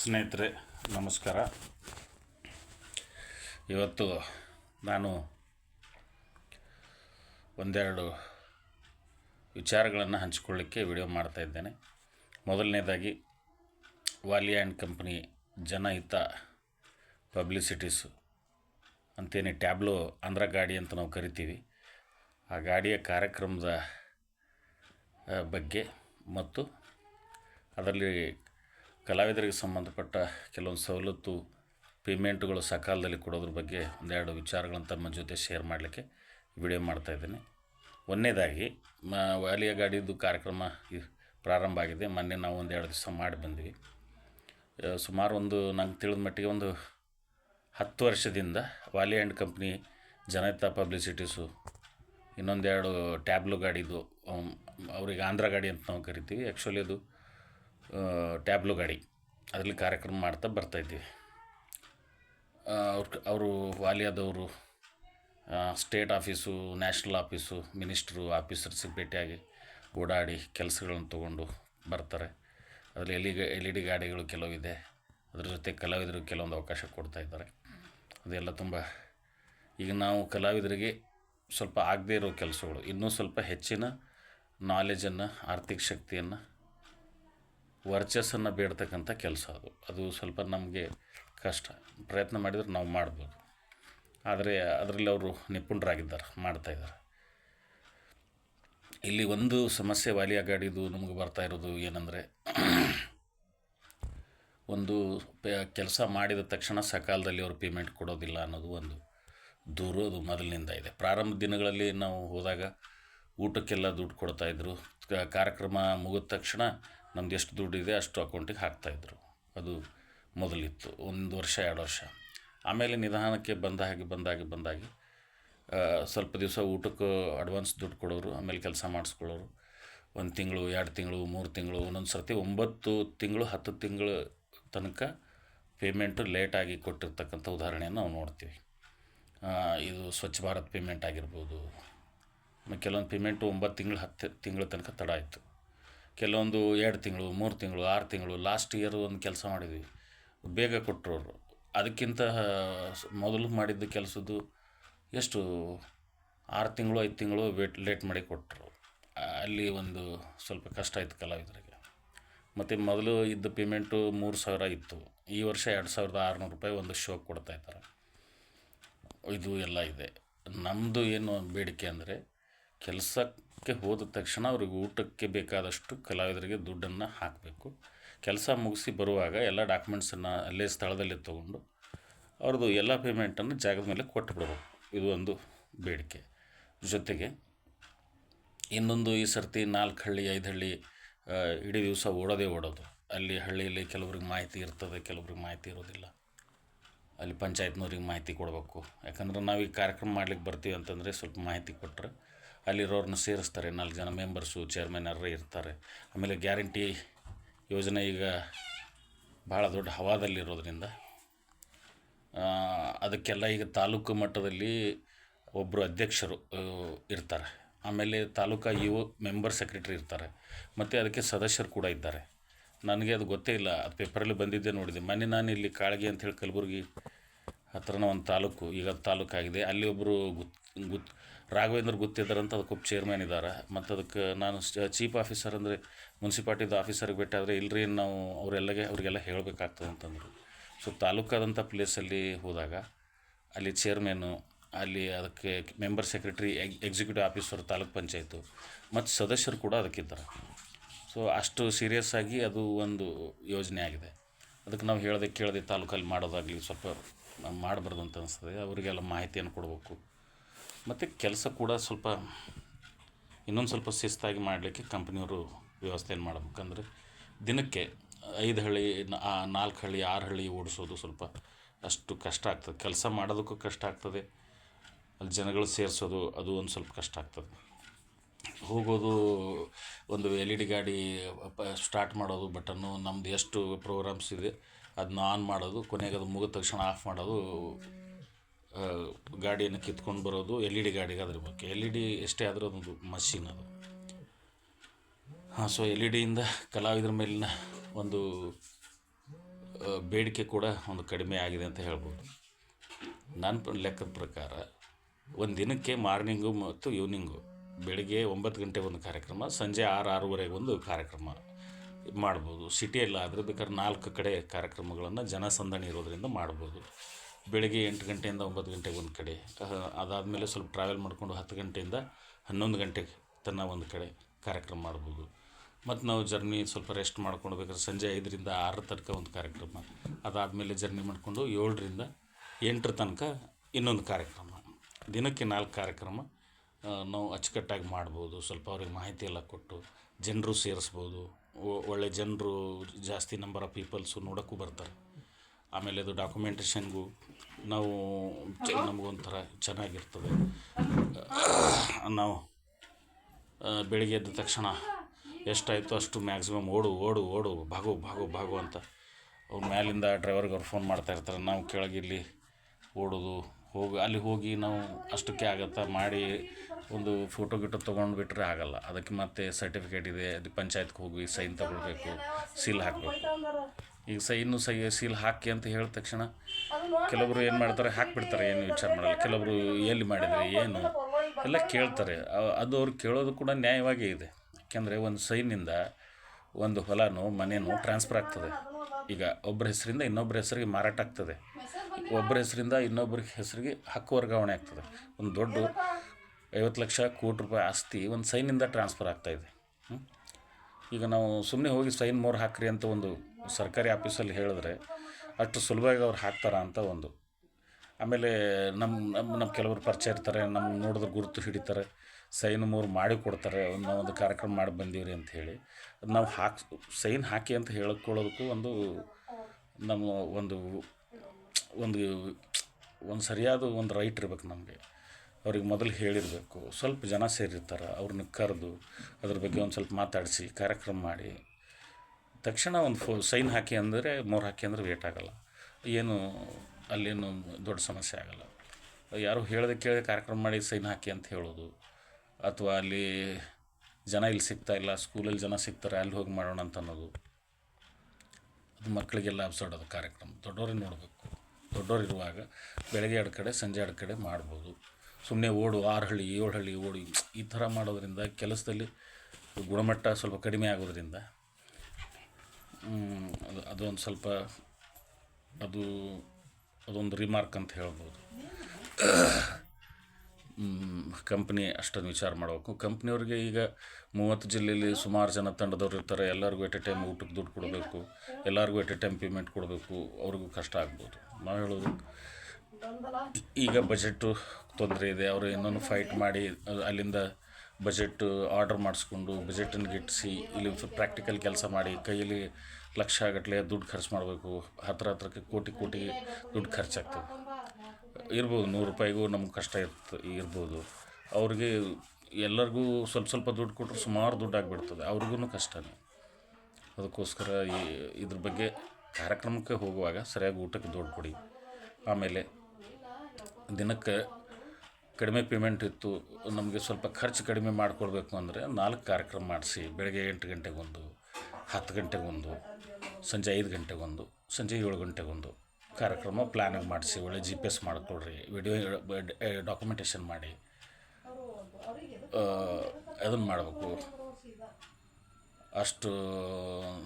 ಸ್ನೇಹಿತರೆ, ನಮಸ್ಕಾರ. ಇವತ್ತು ನಾನು ಒಂದೆರಡು ವಿಚಾರಗಳನ್ನು ಹಂಚಿಕೊಳ್ಳಿಕ್ಕೆ ವಿಡಿಯೋ ಮಾಡ್ತಾ ಇದ್ದೇನೆ. ಮೊದಲನೇದಾಗಿ, ವಾಲಿ ಆ್ಯಂಡ್ ಕಂಪ್ನಿ ಜನಹಿತ ಪಬ್ಲಿಸಿಟೀಸು ಅಂತೇನೆ ಟ್ಯಾಬ್ಲೋ ಆಂಧ್ರ ಗಾಡಿ ಅಂತ ನಾವು ಕರಿತೀವಿ. ಆ ಗಾಡಿಯ ಕಾರ್ಯಕ್ರಮದ ಬಗ್ಗೆ ಮತ್ತು ಅದರಲ್ಲಿ ಕಲಾವಿದರಿಗೆ ಸಂಬಂಧಪಟ್ಟ ಕೆಲವೊಂದು ಸವಲತ್ತು ಪೇಮೆಂಟ್ಗಳು ಸಕಾಲದಲ್ಲಿ ಕೊಡೋದ್ರ ಬಗ್ಗೆ ಒಂದೆರಡು ವಿಚಾರಗಳನ್ನು ತಮ್ಮ ಜೊತೆ ಶೇರ್ ಮಾಡಲಿಕ್ಕೆ ವಿಡಿಯೋ ಮಾಡ್ತಾ ಇದ್ದೀನಿ. ಒಂದನೇದಾಗಿ, ಮ, ವಾಲಿಯ ಗಾಡಿದು ಕಾರ್ಯಕ್ರಮ ಪ್ರಾರಂಭ ಆಗಿದೆ. ಮೊನ್ನೆ ನಾವು ಒಂದೆರಡು ದಿವಸ ಮಾಡಿ ಬಂದ್ವಿ. ಸುಮಾರು ಒಂದು ನಂಗೆ ತಿಳಿದ ಮಟ್ಟಿಗೆ ಒಂದು ಹತ್ತು ವರ್ಷದಿಂದ Vali and company Janata publicities, ಇನ್ನೊಂದೆರಡು ಟ್ಯಾಬ್ಲು ಗಾಡಿದು ಅವರಿಗೆ ಆಂಧ್ರ ಗಾಡಿ ಅಂತ ನಾವು ಕರಿತೀವಿ. ಆ್ಯಕ್ಚುಲಿ ಅದು ಟ್ಯಾಬ್ಲು ಗಾಡಿ. ಅದರಲ್ಲಿ ಕಾರ್ಯಕ್ರಮ ಮಾಡ್ತಾ ಬರ್ತಾಯಿದ್ದೀವಿ ಅವ್ರ ಅವರು ವಾಲಿಯಾದವರು state office, national office, minister ಆಫೀಸರ್ಸಿಗೆ ಭೇಟಿಯಾಗಿ ಓಡಾಡಿ ಕೆಲಸಗಳನ್ನು ತೊಗೊಂಡು ಬರ್ತಾರೆ. ಅದರಲ್ಲಿ ಎಲ್ ಎಲ್ ಇ ಡಿ ಗಾಡಿಗಳು ಕೆಲವಿದೆ. ಅದ್ರ ಜೊತೆ ಕಲಾವಿದರು ಕೆಲವೊಂದು ಅವಕಾಶ ಕೊಡ್ತಾ ಇದ್ದಾರೆ. ಅದೆಲ್ಲ ತುಂಬ, ಈಗ ನಾವು ಕಲಾವಿದರಿಗೆ ಸ್ವಲ್ಪ ಆಗದೇ ಇರೋ ಕೆಲಸಗಳು. ಇನ್ನೂ ಸ್ವಲ್ಪ ಹೆಚ್ಚಿನ ನಾಲೆಜನ್ನು ಆರ್ಥಿಕ ಶಕ್ತಿಯನ್ನು ವರ್ಚಸ್ಸನ್ನು ಬೇಡ್ತಕ್ಕಂಥ ಕೆಲಸ ಅದು. ಅದು ಸ್ವಲ್ಪ ನಮಗೆ ಕಷ್ಟ. ಪ್ರಯತ್ನ ಮಾಡಿದ್ರೆ ನಾವು ಮಾಡ್ಬೋದು. ಆದರೆ ಅದರಲ್ಲಿ ಅವರು ನಿಪುಣರಾಗಿದ್ದಾರೆ ಮಾಡ್ತಾಯಿದ್ದಾರೆ ಇಲ್ಲಿ ಒಂದು ಸಮಸ್ಯೆ ವಾಲಿ ಅಗಾಡಿದು ನಮಗೆ ಬರ್ತಾ ಇರೋದು ಏನಂದರೆ, ಒಂದು ಕೆಲಸ ಮಾಡಿದ ತಕ್ಷಣ ಸಕಾಲದಲ್ಲಿ ಅವರು ಪೇಮೆಂಟ್ ಕೊಡೋದಿಲ್ಲ ಅನ್ನೋದು ಒಂದು ದೂರು ಅದು ಮೊದಲಿನಿಂದ ಇದೆ. ಪ್ರಾರಂಭ ದಿನಗಳಲ್ಲಿ ನಾವು ಹೋದಾಗ ಊಟಕ್ಕೆಲ್ಲ ದುಡ್ಡು ಕೊಡ್ತಾಯಿದ್ರು ಕಾರ್ಯಕ್ರಮ ಮುಗಿದ ತಕ್ಷಣ ನಮ್ದು ಎಷ್ಟು ದುಡ್ಡು ಇದೆ ಅಷ್ಟು ಅಕೌಂಟಿಗೆ ಹಾಕ್ತಾಯಿದ್ರು ಅದು ಮೊದಲಿತ್ತು, ಒಂದು ವರ್ಷ, ಎರಡು ವರ್ಷ. ಆಮೇಲೆ ನಿಧಾನಕ್ಕೆ ಬಂದ ಹಾಗೆ ಬಂದಾಗಿ ಬಂದಾಗಿ ಸ್ವಲ್ಪ ದಿವಸ ಊಟಕ್ಕೆ ಅಡ್ವಾನ್ಸ್ ದುಡ್ಡು ಕೊಡೋರು, ಆಮೇಲೆ ಕೆಲಸ ಮಾಡಿಸ್ಕೊಳ್ಳೋರು. ಒಂದು ತಿಂಗಳು, ಎರಡು ತಿಂಗಳು, ಮೂರು ತಿಂಗಳು, ಒಂದೊಂದು ಸರ್ತಿ ಒಂಬತ್ತು ತಿಂಗಳು, ಹತ್ತು ತಿಂಗಳು ತನಕ ಪೇಮೆಂಟು ಲೇಟಾಗಿ ಕೊಟ್ಟಿರ್ತಕ್ಕಂಥ ಉದಾಹರಣೆಯನ್ನು ನಾವು ನೋಡ್ತೀವಿ. ಇದು ಸ್ವಚ್ಛ ಭಾರತ್ ಪೇಮೆಂಟ್ ಆಗಿರ್ಬೋದು. ಕೆಲವೊಂದು ಪೇಮೆಂಟು ಒಂಬತ್ತು ತಿಂಗಳು, ಹತ್ತು ತಿಂಗಳ ತನಕ ತಡ ಆಯಿತು. ಕೆಲವೊಂದು ಎರಡು ತಿಂಗಳು, ಮೂರು ತಿಂಗಳು, ಆರು ತಿಂಗಳು ಲಾಸ್ಟ್ ಇಯರ್ ಒಂದು ಕೆಲಸ ಮಾಡಿದ್ವಿ. ಬೇಗ ಕೊಟ್ಟರು ಅವರು ಅದಕ್ಕಿಂತ ಮೊದಲು ಮಾಡಿದ್ದ ಕೆಲಸದ್ದು ಎಷ್ಟು? ಆರು ತಿಂಗಳು, ಐದು ತಿಂಗಳು ವೇಟ್ ಲೇಟ್ ಮಾಡಿ ಕೊಟ್ಟರು ಅಲ್ಲಿ ಒಂದು ಸ್ವಲ್ಪ ಕಷ್ಟ ಆಯಿತು ಕಲಾವಿದರಿಗೆ. ಮತ್ತು ಮೊದಲು ಇದ್ದ ಪೇಮೆಂಟು ಮೂರು ಸಾವಿರ ಇತ್ತು. ಈ ವರ್ಷ ಎರಡು ಸಾವಿರದ ಆರುನೂರು ರೂಪಾಯಿ ಒಂದು ಶೋ ಕೊಡ್ತಾ ಇದ್ದಾರೆ. ಇದು ಎಲ್ಲ ಇದೆ. ನಮ್ಮದು ಏನು ಬೇಡಿಕೆ ಅಂದರೆ ಕೆಲಸಕ್ಕೆ ಹೋದ ತಕ್ಷಣ ಅವ್ರಿಗೆ ಊಟಕ್ಕೆ ಬೇಕಾದಷ್ಟು ಕಲಾವಿದರಿಗೆ ದುಡ್ಡನ್ನು ಹಾಕಬೇಕು. ಕೆಲಸ ಮುಗಿಸಿ ಬರುವಾಗ ಎಲ್ಲ ಡಾಕ್ಯುಮೆಂಟ್ಸನ್ನು ಅಲ್ಲೇ ಸ್ಥಳದಲ್ಲಿ ತೊಗೊಂಡು ಅವ್ರದ್ದು ಎಲ್ಲ ಪೇಮೆಂಟನ್ನು ಜಾಗದ ಮೇಲೆ ಕೊಟ್ಟು ಬಿಡಬೇಕು. ಇದು ಒಂದು ಬೇಡಿಕೆ. ಜೊತೆಗೆ ಇನ್ನೊಂದು ಈ ಸರ್ತಿ ನಾಲ್ಕು ಹಳ್ಳಿ, ಐದು ಹಳ್ಳಿ ಇಡೀ ದಿವಸ ಓಡೋದೇ ಓಡೋದು. ಅಲ್ಲಿ ಹಳ್ಳಿಯಲ್ಲಿ ಕೆಲವ್ರಿಗೆ ಮಾಹಿತಿ ಇರ್ತದೆ, ಕೆಲವ್ರಿಗೆ ಮಾಹಿತಿ ಇರೋದಿಲ್ಲ. ಅಲ್ಲಿ ಪಂಚಾಯತ್ನವ್ರಿಗೆ ಮಾಹಿತಿ ಕೊಡಬೇಕು. ಯಾಕಂದ್ರೆ ನಾವು ಈ ಕಾರ್ಯಕ್ರಮ ಮಾಡ್ಲಿಕ್ಕೆ ಬರ್ತೀವಿ ಅಂತಂದರೆ ಸ್ವಲ್ಪ ಮಾಹಿತಿ ಕೊಟ್ಟರೆ ಅಲ್ಲಿರೋರನ್ನ ಸೇರಿಸ್ತಾರೆ, ನಾಲ್ಕು ಜನ ಮೆಂಬರ್ಸು ಚೇರ್ಮನ್ ಯಾರೇ ಇರ್ತಾರೆ. ಆಮೇಲೆ ಗ್ಯಾರಂಟಿ ಯೋಜನೆ ಈಗ ಭಾಳ ದೊಡ್ಡ ಹವಾದಲ್ಲಿರೋದ್ರಿಂದ ಅದಕ್ಕೆಲ್ಲ ಈಗ ತಾಲೂಕು ಮಟ್ಟದಲ್ಲಿ ಒಬ್ಬರು ಅಧ್ಯಕ್ಷರು ಇರ್ತಾರೆ. ಆಮೇಲೆ ತಾಲೂಕಾ ಒ ಮೆಂಬರ್ ಸೆಕ್ರೆಟರಿ ಇರ್ತಾರೆ. ಮತ್ತು ಅದಕ್ಕೆ ಸದಸ್ಯರು ಕೂಡ ಇದ್ದಾರೆ. ನನಗೆ ಅದು ಗೊತ್ತೇ ಇಲ್ಲ. ಅದು ಪೇಪರಲ್ಲಿ ಬಂದಿದ್ದೆ ನೋಡಿದೆ. ಮೊನ್ನೆ ನಾನು ಇಲ್ಲಿ ಕಾಳಗಿ ಅಂತೇಳಿ ಕಲಬುರಗಿ ಹತ್ರನ ಒಂದು ತಾಲೂಕು, ಈಗ ತಾಲೂಕಾಗಿದೆ. ಅಲ್ಲಿ ಒಬ್ಬರು ಗುತ್ ಗುತ್, ರಾಘವೇಂದ್ರ ಗುತ್ತಿದ್ದಾರಂತ ಅದಕ್ಕೊಬ್ಬ ಚೇರ್ಮನ್ ಇದ್ದಾರೆ ಮತ್ತು ಅದಕ್ಕೆ ನಾನು ಚೀಫ್ ಆಫೀಸರ್ ಅಂದರೆ ಮುನ್ಸಿಪಾಲ್ಟಿದು ಆಫೀಸರ್ಗೆ ಭೇಟಿಯಾದರೆ ಇಲ್ಲರಿ ನಾವು ಅವರೆಲ್ಲಗೆ, ಅವರಿಗೆಲ್ಲ ಹೇಳಬೇಕಾಗ್ತದೆ ಅಂತಂದರು. ಸೊ ತಾಲೂಕಾದಂಥ ಪ್ಲೇಸಲ್ಲಿ ಹೋದಾಗ ಅಲ್ಲಿ ಚೇರ್ಮ್ಯಾನು ಅಲ್ಲಿ ಅದಕ್ಕೆ ಮೆಂಬರ್ ಸೆಕ್ರೆಟ್ರಿ ಎಗ್ ಎಕ್ಸಿಕ್ಯೂಟಿವ್ ಆಫೀಸರ್ ತಾಲೂಕು ಪಂಚಾಯತು ಮತ್ತು ಸದಸ್ಯರು ಕೂಡ ಅದಕ್ಕಿದ್ದಾರೆ. ಸೊ ಅಷ್ಟು ಸೀರಿಯಸ್ ಆಗಿ ಅದು ಒಂದು ಯೋಜನೆ ಆಗಿದೆ. ಅದಕ್ಕೆ ನಾವು ಹೇಳದೆ, ಕೇಳದೆ ತಾಲೂಕಲ್ಲಿ ಮಾಡೋದಾಗಲಿ ಸ್ವಲ್ಪ ಮಾಡಬಾರ್ದು ಅಂತ ಅನಿಸ್ತದೆ, ಅವರಿಗೆಲ್ಲ ಮಾಹಿತಿಯನ್ನು ಕೊಡಬೇಕು. ಮತ್ತು ಕೆಲಸ ಕೂಡ ಸ್ವಲ್ಪ ಇನ್ನೊಂದು ಸ್ವಲ್ಪ ಶಿಸ್ತಾಗಿ ಮಾಡಲಿಕ್ಕೆ ಕಂಪ್ನಿಯವರು ವ್ಯವಸ್ಥೆಯನ್ನು ಮಾಡ್ಬೇಕಂದ್ರೆ ದಿನಕ್ಕೆ ಐದು ಹಳ್ಳಿ ನಾಲ್ಕು ಹಳ್ಳಿ, ಆರು ಹಳ್ಳಿ ಓಡಿಸೋದು ಸ್ವಲ್ಪ ಅಷ್ಟು ಕಷ್ಟ ಆಗ್ತದೆ. ಕೆಲಸ ಮಾಡೋದಕ್ಕೂ ಕಷ್ಟ ಆಗ್ತದೆ. ಅಲ್ಲಿ ಜನಗಳು ಸೇರಿಸೋದು ಅದು ಒಂದು ಸ್ವಲ್ಪ ಕಷ್ಟ ಆಗ್ತದೆ. ಹೋಗೋದು ಒಂದು ಎಲ್ ಇ ಡಿ ಗಾಡಿ ಸ್ಟಾರ್ಟ್ ಮಾಡೋದು ಬಟನ್ನು ನಮ್ದು ಎಷ್ಟು ಪ್ರೋಗ್ರಾಮ್ಸ್ ಇದೆ ಅದನ್ನ ಆನ್ ಮಾಡೋದು, ಕೊನೆಗೆ ಅದು ಮುಗಿದ ತಕ್ಷಣ ಆಫ್ ಮಾಡೋದು ಗಾಡಿಯನ್ನು ಕಿತ್ಕೊಂಡು ಬರೋದು ಎಲ್ ಇ ಡಿ ಗಾಡಿಗೆ ಅದ್ರ ಬಗ್ಗೆ ಎಲ್ ಇ ಡಿ ಎಷ್ಟೇ ಆದರೂ ಅದೊಂದು ಮಷಿನ್ ಅದು. ಹಾಂ ಸೊ ಎಲ್ ಇ ಡಿಯಿಂದ ಕಲಾವಿದರ ಮೇಲಿನ ಒಂದು ಬೇಡಿಕೆ ಕೂಡ ಒಂದು ಕಡಿಮೆ ಆಗಿದೆ ಅಂತ ಹೇಳ್ಬೋದು. ನನ್ನ ಲೆಕ್ಕದ ಪ್ರಕಾರ ಒಂದು ದಿನಕ್ಕೆ ಮಾರ್ನಿಂಗು ಮತ್ತು ಈವ್ನಿಂಗು ಬೆಳಿಗ್ಗೆ ಒಂಬತ್ತು ಗಂಟೆಗೆ ಒಂದು ಕಾರ್ಯಕ್ರಮ, ಸಂಜೆ ಆರು, ಆರೂವರೆಗೆ ಒಂದು ಕಾರ್ಯಕ್ರಮ. ಮಾಡ್ಬೋದು. ಸಿಟಿಯಲ್ಲಿ ಆದರೆ ಬೇಕಾದ್ರೆ ನಾಲ್ಕು ಕಡೆ ಕಾರ್ಯಕ್ರಮಗಳನ್ನು ಜನಸಂದಣಿ ಇರೋದರಿಂದ ಮಾಡ್ಬೋದು. ಬೆಳಗ್ಗೆ ಎಂಟು ಗಂಟೆಯಿಂದ ಒಂಬತ್ತು ಗಂಟೆಗೆ ಒಂದು ಕಡೆ. ಅದಾದಮೇಲೆ ಸ್ವಲ್ಪ ಟ್ರಾವೆಲ್ ಮಾಡಿಕೊಂಡು ಹತ್ತು ಗಂಟೆಯಿಂದ ಹನ್ನೊಂದು ಗಂಟೆಗೆ ತನ್ನ ಒಂದು ಕಡೆ ಕಾರ್ಯಕ್ರಮ ಮಾಡ್ಬೋದು. ಮತ್ತು ನಾವು ಜರ್ನಿ ಸ್ವಲ್ಪ ರೆಸ್ಟ್ ಮಾಡ್ಕೊಂಡು ಬೇಕಾದ್ರೆ ಸಂಜೆ ಐದರಿಂದ ಆರು ತನಕ ಒಂದು ಕಾರ್ಯಕ್ರಮ. ಅದಾದಮೇಲೆ ಜರ್ನಿ ಮಾಡಿಕೊಂಡು ಏಳರಿಂದ ಎಂಟರ ತನಕ ಇನ್ನೊಂದು ಕಾರ್ಯಕ್ರಮ. ದಿನಕ್ಕೆ ನಾಲ್ಕು ಕಾರ್ಯಕ್ರಮ. ನಾವು ಅಚ್ಚುಕಟ್ಟಾಗಿ ಮಾಡ್ಬೋದು. ಸ್ವಲ್ಪ ಅವ್ರಿಗೆ ಮಾಹಿತಿ ಎಲ್ಲ ಕೊಟ್ಟು ಜನರು ಸೇರಿಸ್ಬೋದು. ಒಳ್ಳೆ ಜನರು ಜಾಸ್ತಿ ನಂಬರ್ ಆಫ್ ಪೀಪಲ್ಸು ನೋಡೋಕ್ಕೂ ಬರ್ತಾರೆ. ಆಮೇಲೆ ಅದು ಡಾಕ್ಯುಮೆಂಟೇಷನ್ಗೂ ನಾವು ನಮಗೊಂಥರ ಚೆನ್ನಾಗಿರ್ತದೆ. ನಾವು ಬೆಳಿಗ್ಗೆ ಎದ್ದ ತಕ್ಷಣ ಎಷ್ಟಾಯಿತು ಅಷ್ಟು ಮ್ಯಾಕ್ಸಿಮಮ್ ಓಡು ಓಡು ಓಡು, ಭಾಗು ಭಾಗು ಭಾಗು ಅಂತ ಅವ್ರ ಮ್ಯಾಲಿಂದ ಡ್ರೈವರ್ಗೆ ಅವ್ರು ಫೋನ್ ಮಾಡ್ತಾ ಇರ್ತಾರೆ. ನಾವು ಕೆಳಗಿಲ್ಲಿ ಓಡೋದು, ಹೋಗಿ, ಅಲ್ಲಿ ಹೋಗಿ ನಾವು ಅಷ್ಟಕ್ಕೆ ಆಗತ್ತಾ ಮಾಡಿ ಒಂದು ಫೋಟೋ ಗಿಟೋ ತೊಗೊಂಡು ಬಿಟ್ಟರೆ ಆಗಲ್ಲ. ಅದಕ್ಕೆ ಮತ್ತೆ ಸರ್ಟಿಫಿಕೇಟ್ ಇದೆ, ಅದು ಪಂಚಾಯತ್ಗೆ ಹೋಗಿ ಸೈನ್ ತಗೊಳ್ಬೇಕು ಸೀಲ್ ಹಾಕಬೇಕು. ಈಗ ಸೈನು ಸೈ ಸೀಲ್ ಹಾಕಿ ಅಂತ ಹೇಳಿದ ತಕ್ಷಣ ಕೆಲವರು ಏನು ಮಾಡ್ತಾರೆ, ಹಾಕಿಬಿಡ್ತಾರೆ, ಏನು ವಿಚಾರ ಮಾಡಲ್ಲ. ಕೆಲವರು ಎಲ್ಲಿ ಮಾಡಿದರೆ ಏನು, ಎಲ್ಲ ಕೇಳ್ತಾರೆ. ಅದು ಅವ್ರು ಕೇಳೋದು ಕೂಡ ನ್ಯಾಯವಾಗೇ ಇದೆ. ಯಾಕೆಂದರೆ ಒಂದು ಸೈನಿಂದ ಒಂದು ಹೊಲನೋ, ಮನೆನೋ ಟ್ರಾನ್ಸ್ಫರ್ ಆಗ್ತದೆ. ಈಗ ಒಬ್ಬರ ಹೆಸರಿಂದ ಇನ್ನೊಬ್ಬರ ಹೆಸರಿಗೆ ಮಾರಾಟ ಆಗ್ತದೆ. ಒಬ್ಬರ ಹೆಸರಿಂದ ಇನ್ನೊಬ್ಬರ ಹೆಸರಿಗೆ ಹಕ್ಕು ವರ್ಗಾವಣೆ ಆಗ್ತದೆ. ಒಂದು ದೊಡ್ಡ ಐವತ್ತು ಲಕ್ಷ ಕೋಟಿ ರೂಪಾಯಿ ಆಸ್ತಿ ಒಂದು ಸೈನಿಂದ ಟ್ರಾನ್ಸ್ಫರ್ ಆಗ್ತಾಯಿದೆ ಇದೆ. ಈಗ ನಾವು ಸುಮ್ಮನೆ ಹೋಗಿ ಸೈನ್ ಮೋರ್ ಹಾಕ್ರಿ ಅಂತ ಒಂದು ಸರ್ಕಾರಿ ಆಫೀಸಲ್ಲಿ ಹೇಳಿದ್ರೆ ಅಷ್ಟು ಸುಲಭವಾಗಿ ಅವ್ರು ಹಾಕ್ತಾರ ಅಂತ ಒಂದು. ಆಮೇಲೆ ನಮ್ಮ ನಮ್ಮ ನಮ್ಮ ಕೆಲವರು ಪರಿಚಯ ಇರ್ತಾರೆ ನಮ್ಮ ನೋಡಿದ್ರೆ ಗುರುತು ಹಿಡಿತಾರೆ, ಸೈನ್ ಮೂರು ಮಾಡಿ ಕೊಡ್ತಾರೆ ನಾವು ಒಂದು ಕಾರ್ಯಕ್ರಮ ಮಾಡಿ ಬಂದೀವ್ರಿ ಅಂತ ಹೇಳಿ. ನಾವು ಹಾಕಿ ಸೈನ್ ಹಾಕಿ ಅಂತ ಹೇಳ್ಕೊಳ್ಳೋದಕ್ಕೂ ಒಂದು ನಮ್ಮ ಒಂದು ಒಂದು ಒಂದು ಸರಿಯಾದ ಒಂದು ರೈಟ್ ಇರ್ಬೇಕು ನಮಗೆ. ಅವ್ರಿಗೆ ಮೊದಲು ಹೇಳಿರಬೇಕು, ಸ್ವಲ್ಪ ಜನ ಸೇರಿರ್ತಾರೆ ಅವ್ರನ್ನ ಕರೆದು ಅದ್ರ ಬಗ್ಗೆ ಒಂದು ಸ್ವಲ್ಪ ಮಾತಾಡಿಸಿ, ಕಾರ್ಯಕ್ರಮ ಮಾಡಿ. ತಕ್ಷಣ ಒಂದು ಫೋ, ಸೈನ್ ಹಾಕಿ ಅಂದರೆ, ಮೋರ್ ಹಾಕಿ ಅಂದರೆ ವೇಟ್ ಆಗಲ್ಲ. ಏನು, ಅಲ್ಲೇನು ದೊಡ್ಡ ಸಮಸ್ಯೆ ಆಗಲ್ಲ. ಯಾರು ಹೇಳದೆ ಕೇಳದೆ ಕಾರ್ಯಕ್ರಮ ಮಾಡಿ ಸೈನ್ ಹಾಕಿ ಅಂತ ಹೇಳೋದು. ಅಥವಾ ಅಲ್ಲಿ ಜನ ಇಲ್ಲಿ ಸಿಗ್ತಾ ಇಲ್ಲ, ಸ್ಕೂಲಲ್ಲಿ ಜನ ಸಿಗ್ತಾರೆ, ಅಲ್ಲಿ ಹೋಗಿ ಮಾಡೋಣ ಅಂತ ಅನ್ನೋದು. ಅದು ಮಕ್ಕಳಿಗೆಲ್ಲ ಅಬ್ಸರ್ಡ್ ಕಾರ್ಯಕ್ರಮ. ದೊಡ್ಡವ್ರಿಗೆ ನೋಡಬೇಕು. ದೊಡ್ಡವ್ರು ಇರುವಾಗ ಬೆಳಗ್ಗೆ ಎರಡು ಕಡೆ, ಸಂಜೆ ಎರಡು ಕಡೆ ಮಾಡ್ಬೋದು. ಸುಮ್ಮನೆ ಓಡು, ಆರು ಹಳ್ಳಿ, ಏಳು ಹಳ್ಳಿ ಓಡು, ಈ ಥರ ಮಾಡೋದ್ರಿಂದ ಕೆಲಸದಲ್ಲಿ ಗುಣಮಟ್ಟ ಸ್ವಲ್ಪ ಕಡಿಮೆ ಆಗೋದ್ರಿಂದ ಅದು, ಅದೊಂದು ಸ್ವಲ್ಪ, ಅದು, ಅದೊಂದು ರಿಮಾರ್ಕ್ ಅಂತ ಹೇಳ್ಬೋದು. ಕಂಪ್ನಿ ಅಷ್ಟೊಂದು ವಿಚಾರ ಮಾಡಬೇಕು. ಕಂಪ್ನಿಯವ್ರಿಗೆ ಈಗ ಮೂವತ್ತು ಜಿಲ್ಲೆಯಲ್ಲಿ ಸುಮಾರು ಜನ ತಂಡದವ್ರು ಇರ್ತಾರೆ. ಎಲ್ಲರಿಗೂ ಎಟ್ ಎ ಟೈಮ್ ಊಟಕ್ಕೆ ದುಡ್ಡು ಕೊಡಬೇಕು. ಎಲ್ಲರಿಗೂ ಎಟ್ ಎ ಟೈಮ್ ಪೇಮೆಂಟ್ ಕೊಡಬೇಕು. ಅವ್ರಿಗೂ ಕಷ್ಟ ಆಗ್ಬೋದು. ನಾವು ಹೇಳೋದು ಈಗ ಬಜೆಟ್ಟು ತೊಂದರೆ ಇದೆ. ಅವರು ಇನ್ನೊಂದು ಫೈಟ್ ಮಾಡಿ, ಅಲ್ಲಿಂದ ಬಜೆಟ್ ಆರ್ಡರ್ ಮಾಡಿಸ್ಕೊಂಡು ಬಜೆಟನ್ನು ಗಿಟ್ಟಿಸಿ ಇಲ್ಲಿ ಪ್ರಾಕ್ಟಿಕಲ್ ಕೆಲಸ ಮಾಡಿ, ಕೈಯಲ್ಲಿ ಲಕ್ಷ ಗಟ್ಟಲೆ ದುಡ್ಡು ಖರ್ಚು ಮಾಡಬೇಕು. ಹತ್ರ ಹತ್ರಕ್ಕೆ ಕೋಟಿ ಕೋಟಿ ದುಡ್ಡು ಖರ್ಚಾಗ್ತದೆ. ಇರ್ಬೋದು, ನೂರು ರೂಪಾಯಿಗೂ ನಮ್ಗೆ ಕಷ್ಟ ಇರ್ತ, ಇರ್ಬೋದು. ಅವ್ರಿಗೆ ಎಲ್ಲರಿಗೂ ಸ್ವಲ್ಪ ಸ್ವಲ್ಪ ದುಡ್ಡು ಕೊಟ್ಟರೆ ಸುಮಾರು ದುಡ್ಡು ಆಗಿಬಿಡ್ತದೆ. ಅವ್ರಿಗೂ ಕಷ್ಟನೇ. ಅದಕ್ಕೋಸ್ಕರ ಈ, ಇದ್ರ ಬಗ್ಗೆ ಕಾರ್ಯಕ್ರಮಕ್ಕೆ ಹೋಗುವಾಗ ಸರಿಯಾಗಿ ಊಟಕ್ಕೆ ದುಡ್ಡು ಕೊಡಿ. ಆಮೇಲೆ ದಿನಕ್ಕೆ ಕಡಿಮೆ ಪೇಮೆಂಟ್ ಇತ್ತು, ನಮಗೆ ಸ್ವಲ್ಪ ಖರ್ಚು ಕಡಿಮೆ ಮಾಡಿಕೊಡ್ಬೇಕು ಅಂದರೆ ನಾಲ್ಕು ಕಾರ್ಯಕ್ರಮ ಮಾಡಿಸಿ, ಬೆಳಗ್ಗೆ ಎಂಟು ಗಂಟೆಗೊಂದು, ಹತ್ತು ಗಂಟೆಗೊಂದು, ಸಂಜೆ ಐದು ಗಂಟೆಗೊಂದು, ಸಂಜೆ ಏಳು ಗಂಟೆಗೊಂದು ಕಾರ್ಯಕ್ರಮ ಪ್ಲ್ಯಾನಿಂಗ್ ಮಾಡಿಸಿ, ಒಳ್ಳೆ ಜಿ ಪಿ ಎಸ್ ಮಾಡಿಕೊಡ್ರಿ ವಿಡಿಯೋ ಡಾಕ್ಯುಮೆಂಟೇಷನ್ ಮಾಡಿ ಅದನ್ನು ಮಾಡಬೇಕು. ಅಷ್ಟು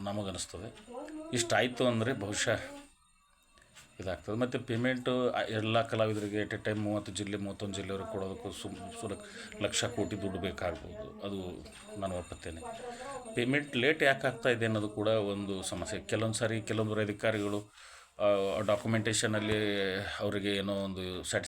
ನಮಗನ್ನಿಸ್ತದೆ ಇಷ್ಟಾಯಿತು ಅಂದರೆ ಬಹುಶಃ ಇದಾಗ್ತದೆ. ಮತ್ತು ಪೇಮೆಂಟು ಎಲ್ಲ ಕಲಾವಿದರಿಗೆ ಎಟ್ ಎ ಟೈಮ್ ಮೂವತ್ತು ಜಿಲ್ಲೆ, ಮೂವತ್ತೊಂದು ಜಿಲ್ಲೆಯವರು ಕೊಡೋದಕ್ಕೂ ಸುಮ್ ಸುಲ ಲಕ್ಷ ಕೋಟಿ ದುಡ್ಡು ಬೇಕಾಗ್ಬೋದು. ಅದು ನಾನು ಒಪ್ಪುತ್ತೇನೆ. ಪೇಮೆಂಟ್ ಲೇಟ್ ಯಾಕೆ ಆಗ್ತಾ ಇದೆ ಅನ್ನೋದು ಕೂಡ ಒಂದು ಸಮಸ್ಯೆ. ಕೆಲವೊಂದು ಸಾರಿ ಕೆಲವೊಂದು ಅಧಿಕಾರಿಗಳು ಡಾಕ್ಯುಮೆಂಟೇಷನಲ್ಲಿ ಅವರಿಗೆ ಏನೋ ಒಂದು ಸ್ಯಾಟಿಸ್